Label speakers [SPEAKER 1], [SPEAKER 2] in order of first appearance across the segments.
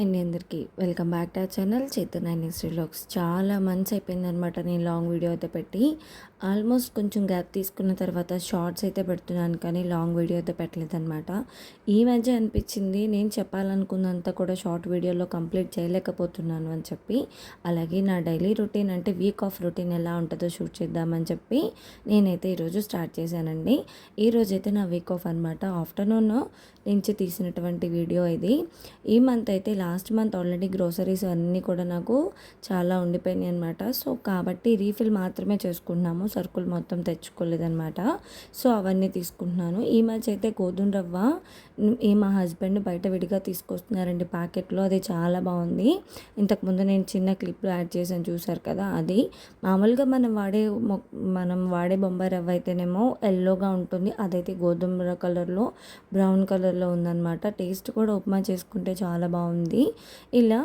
[SPEAKER 1] And అందరికీ welcome back to our channel Chaitanya industry చాలా months అయిపోయిందనమాట నేను లాంగ్ వీడియో అయితే పెట్టి. ఆల్మోస్ట్ కొంచెం గ్యాప్ తీసుకున్న తర్వాత షార్ట్స్ అయితే పెడుతున్నాను కానీ లాంగ్ వీడియో అయితే పెట్టలేదన్నమాట. ఈ మధ్య అనిపించింది నేను చెప్పాలనుకున్నంత కూడా షార్ట్ వీడియోలో కంప్లీట్ చేయలేకపోతున్నాను అని చెప్పి. అలాగే నా డైలీ రొటీన్ అంటే వీక్ ఆఫ్ రొటీన్ ఎలా ఉంటుందో షూట్ చేద్దామని చెప్పి నేనైతే ఈరోజు స్టార్ట్ చేశానండి. ఈరోజు అయితే నా వీక్ ఆఫ్ అనమాట ఆఫ్టర్నూన్ నుంచి తీసినటువంటి వీడియో ఇది. ఈ మంత్ అయితే లాస్ట్ మంత్ ఆల్రెడీ గ్రోసరీస్ అన్నీ కూడా నాకు చాలా ఉండిపోయినాయి అనమాట సో కాబట్టి రీఫిల్ మాత్రమే చేసుకున్నాము సరుకులు మొత్తం తెచ్చుకోలేదనమాట సో అవన్నీ తీసుకుంటున్నాను. ఈ మధ్య అయితే గోధుమ రవ్వ ఈ మా హస్బెండ్ బయట విడిగా తీసుకొస్తున్నారండి ప్యాకెట్లో. అది చాలా బాగుంది. ఇంతకుముందు నేను చిన్న క్లిప్లో యాడ్ చేశాను చూసారు కదా అది. మామూలుగా మనం వాడే మనం వాడే బొంబాయి రవ్వ అయితేనేమో ఎల్లోగా ఉంటుంది. అదైతే గోధుమ కలర్లో బ్రౌన్ కలర్లో ఉందన్నమాట. టేస్ట్ కూడా ఉప్మా చేసుకుంటే చాలా బాగుంది. ఇలా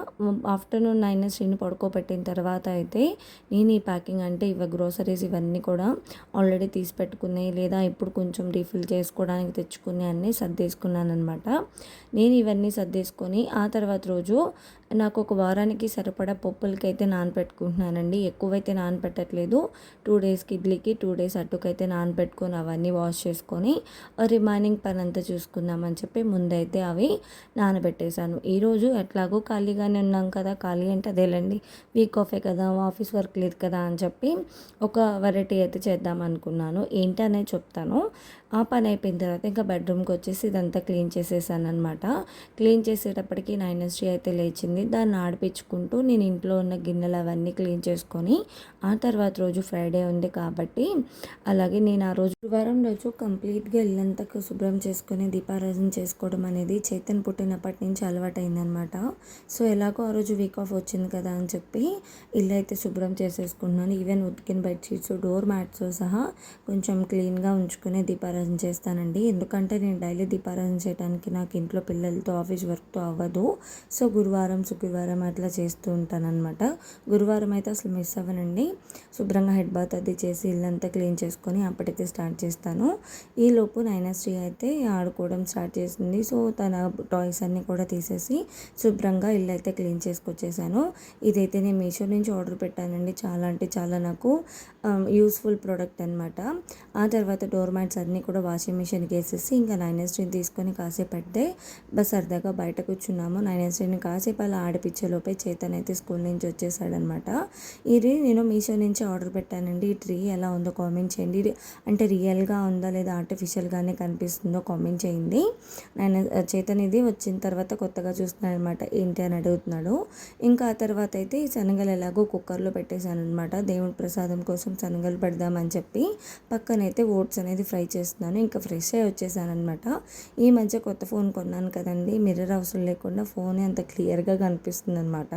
[SPEAKER 1] ఆఫ్టర్నూన్ నైన్ శ్రీని పడుకోబెట్టిన తర్వాత అయితే నేను ఈ ప్యాకింగ్ అంటే ఇవ గ్రోసరీస్ ఇవన్నీ కూడా ఆల్రెడీ తీసి పెట్టుకున్నాయి. లేదా ఇప్పుడు కొంచెం రీఫిల్ చేసుకోవడానికి తెచ్చుకునే అన్నీ సర్దేసుకున్నాను అనమాట నేను ఇవన్నీ సర్దేసుకొని ఆ తర్వాత రోజు నాకు ఒక వారానికి సరిపడా పప్పులకి అయితే నానపెట్టుకుంటున్నానండి. ఎక్కువైతే నానపెట్టట్లేదు. టూ డేస్కి ఇడ్లీకి టూ డేస్ అట్టుకైతే నానపెట్టుకొని అవన్నీ వాష్ చేసుకొని రిమైనింగ్ పని అంతా చూసుకుందామని చెప్పి ముందైతే అవి నానబెట్టేశాను. ఈరోజు ఎట్లాగో ఖాళీగానే ఉన్నాం కదా ఖాళీ అంటే అదేలేండి. వీక్ ఆఫే కదా ఆఫీస్ వర్క్ లేదు కదా అని చెప్పి ఒక వెరైటీ అయితే చేద్దాం అనుకున్నాను. ఏంటి అనేది చెప్తాను. ఆ పని అయిపోయిన తర్వాత ఇంకా బెడ్రూమ్కి వచ్చేసి ఇదంతా క్లీన్ చేసేసాను అనమాట క్లీన్ చేసేటప్పటికి నైనస్ట్రీ అయితే లేచింది. దాన్ని ఆడిపించుకుంటూ నేను ఇంట్లో ఉన్న గిన్నెలు అవన్నీ క్లీన్ చేసుకొని ఆ తర్వాత రోజు ఫ్రైడే ఉంది కాబట్టి అలాగే నేను ఆ రోజు గురువారం రోజు కంప్లీట్గా ఇల్లంతా శుభ్రం చేసుకొని దీపారాధన చేసుకోవడం అనేది చైతన్ పుట్టినప్పటి నుంచి అలవాటైందనమాట సో ఎలాగో ఆ రోజు వీక్ ఆఫ్ వచ్చింది కదా అని చెప్పి ఇల్లు అయితే శుభ్రం చేసేసుకున్నాను. ఈవెన్ ఉతికిన బెడ్షీట్స్ డోర్ మ్యాట్స్ సహా కొంచెం క్లీన్గా ఉంచుకునే దీపారాధన చేస్తానండి. ఎందుకంటే నేను డైలీ దీపారాధన చేయడానికి నాకు ఇంట్లో పిల్లలతో ఆఫీస్ వర్క్తో అవ్వదు. సో గురువారం శుక్రవారం అట్లా చేస్తూ ఉంటానన్నమాట. గురువారం అయితే అసలు మిస్ అవ్వనండి. శుభ్రంగా హెడ్ బాత్ అది చేసి ఇల్లంతా క్లీన్ చేసుకొని అప్పటికే స్టార్ట్ చేస్తాను. ఈ లోపు నైనాశ్రీ అయితే ఆడుకోవడం స్టార్ట్ చేసింది. సో తన టాయ్స్ అన్నీ కూడా తీసేసి శుభ్రంగా ఇల్లు అయితే క్లీన్ చేసుకొచ్చేసాను. ఇదైతే నేను మీషో నుంచి ఆర్డర్ పెట్టానండి. చాలా అంటే చాలా నాకు యూస్ఫుల్ ప్రోడక్ట్ అనమాట ఆ తర్వాత డోర్ మ్యాట్స్ అన్నీ కూడా వాషింగ్ మిషన్కి వేసేసి ఇంకా నైన్ స్ట్రీని తీసుకొని కాసేపు పెడితే బస్ సరదాగా బయట కూర్చున్నాము. నైన్ స్ట్రీని కాసేపు అలా ఆడిపించేలోపే చేతన్ అయితే స్కూల్ నుంచి వచ్చేసాడనమాట. ఇది నేను మీషో నుంచి ఆర్డర్ పెట్టానండి. ఈ ట్రీ ఎలా ఉందో కామెంట్ చేయండి. అంటే రియల్గా ఉందా లేదా ఆర్టిఫిషియల్గానే కనిపిస్తుందో కామెంట్ చేయండి. నేను చేతన్ ఇది వచ్చిన తర్వాత కొత్తగా చూస్తున్నాను అనమాట ఏంటి అని అడుగుతున్నాడు. ఇంకా ఆ తర్వాత అయితే ఈ శనగలు ఎలాగో కుక్కర్లో పెట్టేశాను అనమాట దేవుడి ప్రసాదం కోసం శనగలు పెడదామని చెప్పి పక్కనైతే ఓట్స్ అనేది ఫ్రై చేస్తున్నాను. ఇంకా ఫ్రెష్ అయ్యి వచ్చేసాను అనమాట ఈ మధ్య కొత్త ఫోన్ కొన్నాను కదండి. మిర్రర్ అవసరం లేకుండా ఫోన్ అంత క్లియర్గా అనిపిస్తుంది అనమాట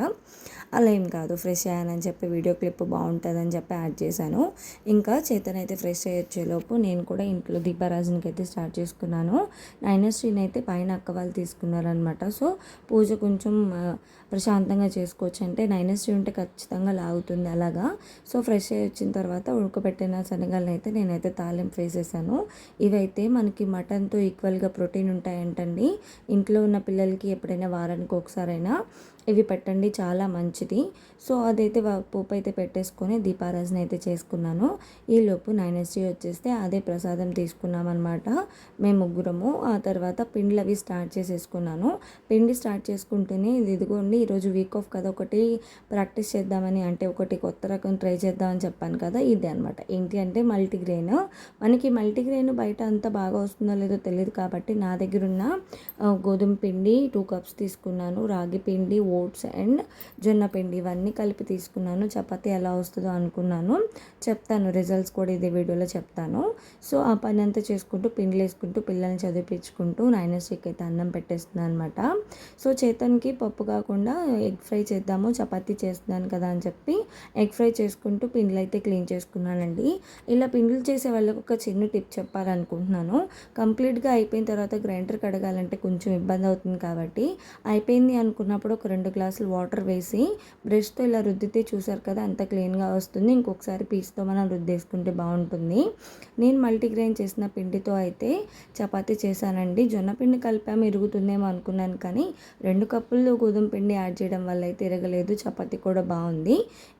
[SPEAKER 1] అలా ఏం కాదు. ఫ్రెష్ అయ్యానని చెప్పి వీడియో క్లిప్ బాగుంటుందని చెప్పి యాడ్ చేశాను. ఇంకా చేతన్ అయితే ఫ్రెష్ అయ్యొచ్చేలోపు నేను కూడా ఇంట్లో దీపారాజునికి అయితే స్టార్ట్ చేసుకున్నాను. నైనస్ట్రీని అయితే పైన అక్క వాళ్ళు తీసుకున్నారనమాట సో పూజ కొంచెం ప్రశాంతంగా చేసుకోవచ్చు. అంటే నైనశ్రీ ఉంటే ఖచ్చితంగా లాగుతుంది అలాగా. సో ఫ్రెష్ అయ్యి వచ్చిన తర్వాత ఉడకబెట్టిన శనగలను అయితే నేనైతే తాలింపు వేసేసాను. ఇవైతే మనకి మటన్తో ఈక్వల్గా ప్రోటీన్ ఉంటాయంటండి. ఇంట్లో ఉన్న పిల్లలకి ఎప్పుడైనా వారానికి ఒకసారైనా. ఇవి పెట్టండి చాలా మంచిది. సో అదైతే పోపు అయితే పెట్టేసుకొని దీపారాజన అయితే చేసుకున్నాను. ఈలోపు ఎస్టీ వచ్చేస్తే అదే ప్రసాదం తీసుకున్నాం అనమాట మేము ముగ్గురము. ఆ తర్వాత పిండ్లు అవి స్టార్ట్ చేసేసుకున్నాను. పిండి స్టార్ట్ చేసుకుంటేనే ఇది ఇదిగోండి ఈరోజు వీక్ ఆఫ్ కదా ఒకటి ప్రాక్టీస్ చేద్దామని అంటే ఒకటి కొత్త రకం ట్రై చేద్దామని చెప్పాను కదా ఇదే అనమాట ఏంటి అంటే మల్టీగ్రెయిన్ మనకి మల్టీగ్రెయిన్ బయట అంతా బాగా వస్తుందో లేదో తెలియదు కాబట్టి నా దగ్గర ఉన్న గోధుమ పిండి టూ కప్స్ తీసుకున్నాను. రాగి పిండి పిండి ఓట్స్ అండ్ జొన్న పిండి ఇవన్నీ కలిపి తీసుకున్నాను. చపాతి ఎలా వస్తుందో అనుకున్నాను. చెప్తాను రిజల్ట్స్ కూడా ఇదే వీడియోలో చెప్తాను. సో ఆ పని అంతా చేసుకుంటూ పిండి వేసుకుంటూ పిల్లల్ని చదివించుకుంటూ నైనస్టిక్ అయితే అన్నం పెట్టేస్తున్నాను అనమాట సో చేతన్కి పప్పు కాకుండా ఎగ్ ఫ్రై చేద్దాము చపాతీ చేస్తున్నాను కదా అని చెప్పి ఎగ్ ఫ్రై చేసుకుంటూ పిండ్లు అయితే క్లీన్ చేసుకున్నానండి. ఇలా పిండిలు చేసే వాళ్ళకి ఒక చిన్న టిప్ చెప్పాలనుకుంటున్నాను. కంప్లీట్గా అయిపోయిన తర్వాత గ్రైండర్ కడగాలంటే కొంచెం ఇబ్బంది అవుతుంది కాబట్టి అయిపోయింది అనుకున్నప్పుడు కూడా ఒక రెండు గ్లాసులు వాటర్ వేసి బ్రష్తో ఇలా రుద్దితే చూసారు కదా అంత క్లీన్గా వస్తుంది. ఇంకొకసారి పీస్తో మనం రుద్దేసుకుంటే బాగుంటుంది. నేను మల్టీగ్రెయిన్ చేసిన పిండితో అయితే చపాతీ చేశానండి. జొన్న పిండి కలిపాము ఇరుగుతుందేమో అనుకున్నాను కానీ రెండు కప్పులు గోధుమ పిండి యాడ్ చేయడం వల్ల అయితే ఇరగలేదు. చపాతీ కూడా బాగుంది.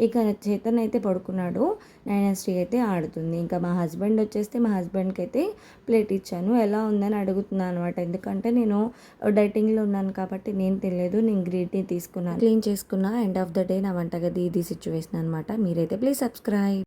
[SPEAKER 1] ఇక చేతన్ అయితే పడుకున్నాడు. నైనాశ్రీ అయితే ఆడుతుంది. ఇంకా మా హస్బెండ్ వచ్చేస్తే మా హస్బెండ్కి అయితే ప్లేట్ ఇచ్చాను. ఎలా ఉందని అడుగుతున్నాను అనమాట ఎందుకంటే నేను డైటింగ్లో ఉన్నాను కాబట్టి నేను తెలియదు నేను గ్రీన్ టీ తీసుకున్నాను. క్లీన్ చేసుకున్న ఎండ్ ఆఫ్ ద డే నా వంటగది ఇది సిచ్యువేషన్ అనమాట మీరైతే ప్లీజ్ సబ్స్క్రైబ్